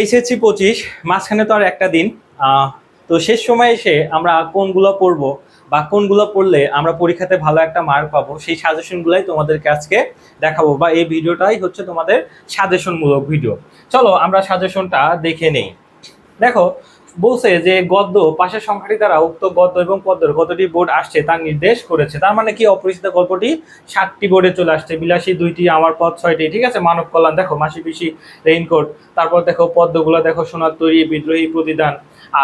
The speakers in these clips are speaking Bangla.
এইচএসসি পঁচিশ, মাঝখানে তো আর একটা দিন। তো শেষ সময় এসে আমরা কোনগুলো পড়ব বা কোনগুলো পড়লে আমরা পরীক্ষাতে ভালো একটা মার্ক পাবো, সেই সাজেশনগুলাই তোমাদেরকে আজকে দেখাবো বা এই ভিডিওটাই হচ্ছে তোমাদের সাজেশনমূলক ভিডিও চলো আমরা সাজেশনটা দেখে নেই। দেখো বলছে যে গদ্য, পাশের সংখ্যাটি দ্বারা উক্ত গদ্য এবং পদ্মের কতটি বোর্ড আসছে তা নির্দেশ করেছে। তার মানে কি, অপরিচিত গল্পটি সাতটি বোর্ডে চলে আসছে। বিলাসী দুইটি, আমার পদ ছয়টি, ঠিক আছে? মানব কল্যাণ, দেখো মাসি পিসি রেইনকোট তারপর দেখো পদ্মগুলো দেখো সোনার তৈরি বিদ্রোহী প্রতিদান।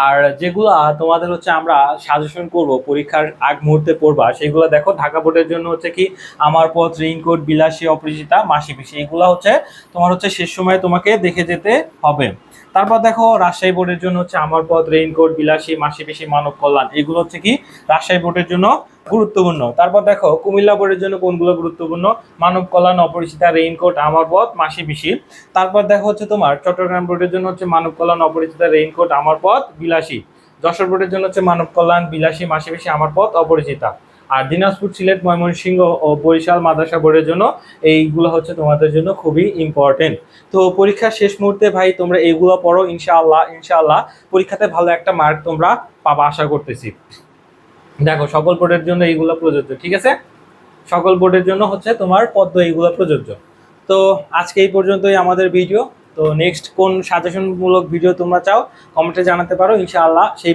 আর যেগুলা তোমাদের হচ্ছে আমরা সাজেশন করব, পরীক্ষার আগ মুহূর্তে পড়বা সেগুলো দেখো, ঢাকা বোর্ডের জন্য হচ্ছে কি আমার পথ রেইনকোট বিলাসী, অপরিচিতা মাসি পিসি এগুলো হচ্ছে তোমার হচ্ছে শেষ সময় তোমাকে দেখে যেতে হবে। তারপর দেখো, রাজশাহী বোর্ডের জন্য হচ্ছে আমার পথ রেইনকোট বিলাসী মাসি পিসি মানব কল্যাণ, এগুলো হচ্ছে কি রাজশাহী বোর্ডের জন্য গুরুত্বপূর্ণ। তারপর দেখো, কুমিল্লা বোর্ডের জন্য কোনগুলো গুরুত্বপূর্ণ? মানব কল্যাণ, অপরিচিতা রেইনকোট আমার পথ মাসি পিসি তারপর দেখো হচ্ছে তোমার, চট্টগ্রাম বোর্ডের জন্য হচ্ছে মানব কল্যাণ, অপরিচিতা রেইনকোট আমার পথ বিলাসী। যশোর বোর্ডের জন্য হচ্ছে মানব কল্যাণ, বিলাসী মাসি পিসি আমার পথ অপরিচিতা। আর দিনাজপুর, সিলেট, ময়মনসিংহ ও বরিশাল মাদ্রাসা বোর্ডের জন্য এইগুলো হচ্ছে তোমাদের জন্য খুবই ইম্পর্টেন্ট তো পরীক্ষার শেষ মুহূর্তে ভাই, তোমরা এইগুলো পড়ো, ইনশাআল্লাহ ইনশাআল্লাহ পরীক্ষাতে ভালো একটা মার্ক তোমরা পাবা, আশা করতেছি। দেখো, সকল বোর্ডের জন্য এইগুলো প্রযোজ্য, ঠিক আছে? সকল বোর্ডের জন্য হচ্ছে তোমার পদ্ম এইগুলো প্রযোজ্য। তো আজকে এই পর্যন্তই আমাদের ভিডিও তো নেক্সট কোন সাজেশনমূলক ভিডিও তোমরা চাও কমেন্টে জানাতে পারো, ইনশাআল্লাহ সেই